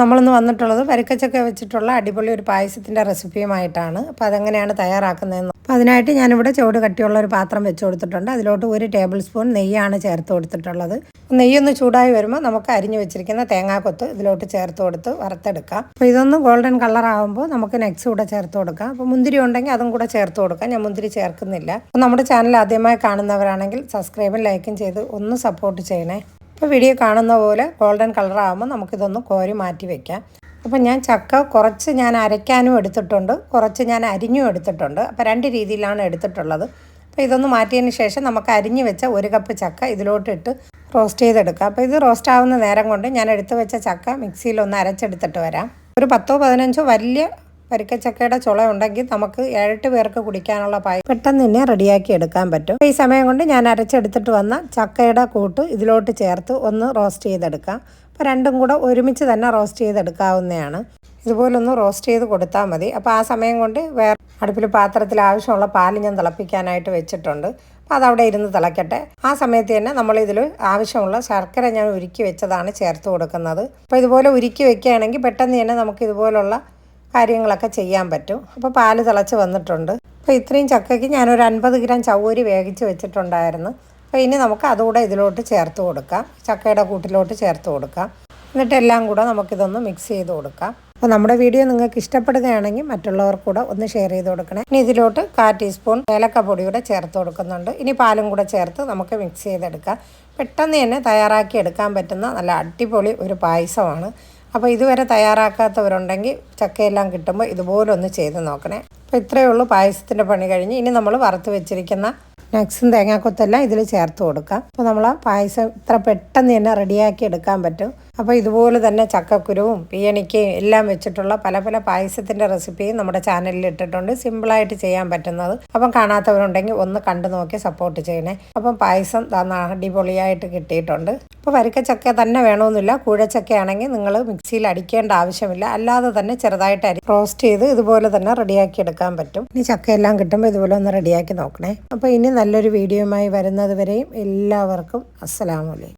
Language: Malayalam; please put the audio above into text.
നമ്മളിന്ന് വന്നിട്ടുള്ളത് വരിക്കച്ചക്ക വെച്ചിട്ടുള്ള അടിപൊളി ഒരു പായസത്തിന്റെ റെസിപ്പിയുമായിട്ടാണ്. അപ്പോൾ അതെങ്ങനെയാണ് തയ്യാറാക്കുന്നതെന്ന്. അപ്പോൾ അതിനായിട്ട് ഞാനിവിടെ ചുവട് കട്ടിയുള്ള ഒരു പാത്രം വെച്ച് കൊടുത്തിട്ടുണ്ട്. അതിലോട്ട് ഒരു ടേബിൾ സ്പൂൺ നെയ്യാണ് ചേർത്ത് കൊടുത്തിട്ടുള്ളത്. നെയ്യൊന്ന് ചൂടായി വരുമ്പോൾ നമുക്ക് അരിഞ്ഞു വെച്ചിരിക്കുന്ന തേങ്ങാക്കൊത്ത് ഇതിലോട്ട് ചേർത്ത് കൊടുത്ത് വറുത്തെടുക്കാം. അപ്പോൾ ഇതൊന്ന് ഗോൾഡൻ കളർ ആകുമ്പോൾ നമുക്ക് നെക്സ് കൂടെ ചേർത്ത് കൊടുക്കാം. അപ്പോൾ മുന്തിരി ഉണ്ടെങ്കിൽ അതും കൂടെ ചേർത്ത് കൊടുക്കാം. ഞാൻ മുന്തിരി ചേർക്കുന്നില്ല. അപ്പോൾ നമ്മുടെ ചാനൽ ആദ്യമായി കാണുന്നവരാണെങ്കിൽ സബ്സ്ക്രൈബും ലൈക്കും ചെയ്ത് ഒന്ന് സപ്പോർട്ട് ചെയ്യണേ. ഇപ്പോൾ വീഡിയോ കാണുന്ന പോലെ ഗോൾഡൻ കളറാകുമ്പോൾ നമുക്കിതൊന്ന് കോരി മാറ്റി വയ്ക്കാം അപ്പം ഞാൻ ചക്ക കുറച്ച് ഞാൻ അരയ്ക്കാനും എടുത്തിട്ടുണ്ട്. കുറച്ച് ഞാൻ അരിഞ്ഞും എടുത്തിട്ടുണ്ട്. അപ്പോൾ രണ്ട് രീതിയിലാണ് എടുത്തിട്ടുള്ളത്. അപ്പോൾ ഇതൊന്ന് മാറ്റിയതിന് ശേഷം നമുക്ക് അരിഞ്ഞു വെച്ച ഒരു കപ്പ് ചക്ക ഇതിലോട്ടിട്ട് റോസ്റ്റ് ചെയ്തെടുക്കുക അപ്പോൾ ഇത് റോസ്റ്റ് ആവുന്ന നേരം കൊണ്ട് ഞാൻ എടുത്തു വെച്ച ചക്ക മിക്സിയിലൊന്ന് അരച്ചെടുത്തിട്ട് വരാം. ഒരു പത്തോ പതിനഞ്ചോ വലിയ വരിക്കച്ചക്കയുടെ ചുള ഉണ്ടെങ്കിൽ നമുക്ക് ഏഴെട്ട് പേർക്ക് കുടിക്കാനുള്ള പായ പെട്ടെന്ന് തന്നെ റെഡിയാക്കി എടുക്കാൻ പറ്റും. ഈ സമയം കൊണ്ട് ഞാൻ അരച്ചെടുത്തിട്ട് വന്ന ചക്കയുടെ കൂട്ട് ഇതിലോട്ട് ചേർത്ത് ഒന്ന് റോസ്റ്റ് ചെയ്തെടുക്കാം. അപ്പോൾ രണ്ടും കൂടെ ഒരുമിച്ച് തന്നെ റോസ്റ്റ് ചെയ്തെടുക്കാവുന്നതാണ്. ഇതുപോലൊന്ന് റോസ്റ്റ് ചെയ്ത് കൊടുത്താൽ മതി. അപ്പോൾ ആ സമയം കൊണ്ട് വേറെ അടുപ്പിൽ പാത്രത്തിൽ ആവശ്യമുള്ള പാൽ ഞാൻ തിളപ്പിക്കാനായിട്ട് വെച്ചിട്ടുണ്ട്. അപ്പോൾ അതവിടെ ഇരുന്ന് തിളയ്ക്കട്ടെ ആ സമയത്ത് തന്നെ നമ്മളിതിൽ ആവശ്യമുള്ള ശർക്കര ഞാൻ ഉരുക്കി വെച്ചതാണ് ചേർത്ത് കൊടുക്കുന്നത്. അപ്പോൾ ഇതുപോലെ ഉരുക്കി വെക്കുകയാണെങ്കിൽ പെട്ടെന്ന് തന്നെ നമുക്ക് ഇതുപോലുള്ള കാര്യങ്ങളൊക്കെ ചെയ്യാൻ പറ്റും. അപ്പോൾ പാൽ തിളച്ച് വന്നിട്ടുണ്ട്. അപ്പോൾ ഇത്രയും ചക്കയ്ക്ക് ഞാനൊരു അൻപത് ഗ്രാം ചവ്വരി വേവിച്ച് വെച്ചിട്ടുണ്ടായിരുന്നു. അപ്പോൾ ഇനി നമുക്ക് അതുകൂടെ ഇതിലോട്ട് ചേർത്ത് കൊടുക്കാം. ചക്കയുടെ കൂട്ടിലോട്ട് ചേർത്ത് കൊടുക്കാം. എന്നിട്ട് എല്ലാം കൂടെ നമുക്കിതൊന്ന് മിക്സ് ചെയ്ത് കൊടുക്കാം. അപ്പോൾ നമ്മുടെ വീഡിയോ നിങ്ങൾക്ക് ഇഷ്ടപ്പെടുകയാണെങ്കിൽ മറ്റുള്ളവർക്ക് കൂടെ ഒന്ന് ഷെയർ ചെയ്ത് കൊടുക്കണേ. ഇനി ഇതിലോട്ട് കാ ടീസ്പൂൺ ഏലക്ക കൂടെ ചേർത്ത് കൊടുക്കുന്നുണ്ട്. ഇനി പാലും കൂടെ ചേർത്ത് നമുക്ക് മിക്സ് ചെയ്തെടുക്കാം. പെട്ടെന്ന് തന്നെ തയ്യാറാക്കി എടുക്കാൻ പറ്റുന്ന നല്ല അടിപൊളി ഒരു പായസമാണ്. അപ്പോൾ ഇതുവരെ തയ്യാറാക്കാത്തവരുണ്ടെങ്കിൽ ചക്കയെല്ലാം കിട്ടുമ്പോൾ ഇതുപോലൊന്ന് ചെയ്ത് നോക്കണേ. അപ്പോൾ ഇത്രയേ ഉള്ളൂ. പായസത്തിന്റെ പണി കഴിഞ്ഞ് ഇനി നമ്മൾ വറുത്ത് വെച്ചിരിക്കുന്ന നട്ട്സും തേങ്ങാക്കൊത്തെല്ലാം ഇതിൽ ചേർത്ത് കൊടുക്കാം. അപ്പോൾ നമ്മൾ പായസം ഇത്ര പെട്ടെന്ന് തന്നെ റെഡിയാക്കി എടുക്കാൻ പറ്റും. അപ്പോൾ ഇതുപോലെ തന്നെ ചക്കക്കുരുവും പിയണിക്കയും എല്ലാം വെച്ചിട്ടുള്ള പല പല പായസത്തിന്റെ റെസിപ്പിയും നമ്മുടെ ചാനലിൽ ഇട്ടിട്ടുണ്ട്. സിമ്പിളായിട്ട് ചെയ്യാൻ പറ്റുന്നത്. അപ്പം കാണാത്തവരുണ്ടെങ്കിൽ ഒന്ന് കണ്ടു നോക്കി സപ്പോർട്ട് ചെയ്യണേ. അപ്പം പായസം അടിപൊളിയായിട്ട് കിട്ടിയിട്ടുണ്ട്. അപ്പോൾ വരിക്കച്ചക്ക തന്നെ വേണമെന്നില്ല. കൂഴച്ചക്കയാണെങ്കിൽ നിങ്ങൾ മിക്സിയിൽ അടിക്കേണ്ട ആവശ്യമില്ല. അല്ലാതെ തന്നെ ചെറുതായിട്ട് അരി റോസ്റ്റ് ചെയ്ത് ഇതുപോലെ തന്നെ റെഡിയാക്കി എടുക്കാൻ പറ്റും. ഇനി ചക്കയെല്ലാം കിട്ടുമ്പോൾ ഇതുപോലെ ഒന്ന് റെഡിയാക്കി നോക്കണേ. അപ്പോൾ ഇനി നല്ലൊരു വീഡിയോയുമായി വരുന്നത് വരെയും എല്ലാവർക്കും അസ്സലാമലൈക്കും